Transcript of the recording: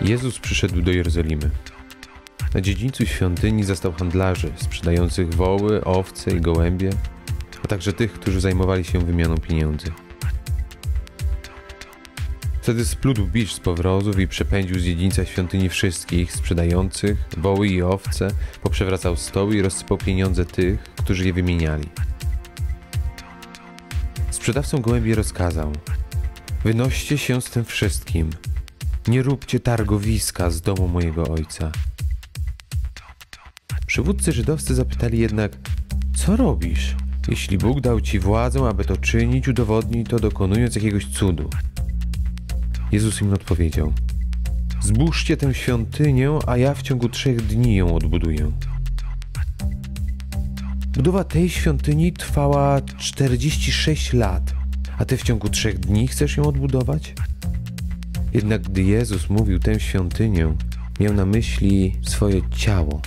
Jezus przyszedł do Jerozolimy. Na dziedzińcu świątyni zastał handlarzy sprzedających woły, owce i gołębie, a także tych, którzy zajmowali się wymianą pieniędzy. Wtedy splótł bicz z powrozów i przepędził z dziedzińca świątyni wszystkich sprzedających woły i owce, poprzewracał stoły i rozsypał pieniądze tych, którzy je wymieniali. Sprzedawcom gołębie rozkazał: Wynoście się z tym wszystkim. Nie róbcie targowiska z domu mojego ojca. Przywódcy żydowscy zapytali jednak: Co robisz? Jeśli Bóg dał ci władzę, aby to czynić, udowodnij to dokonując jakiegoś cudu. Jezus im odpowiedział: Zbóżcie tę świątynię, a ja w ciągu trzech dni ją odbuduję. Budowa tej świątyni trwała 46 lat, a ty w ciągu trzech dni chcesz ją odbudować? Jednak gdy Jezus mówił tę świątynię, miał na myśli swoje ciało.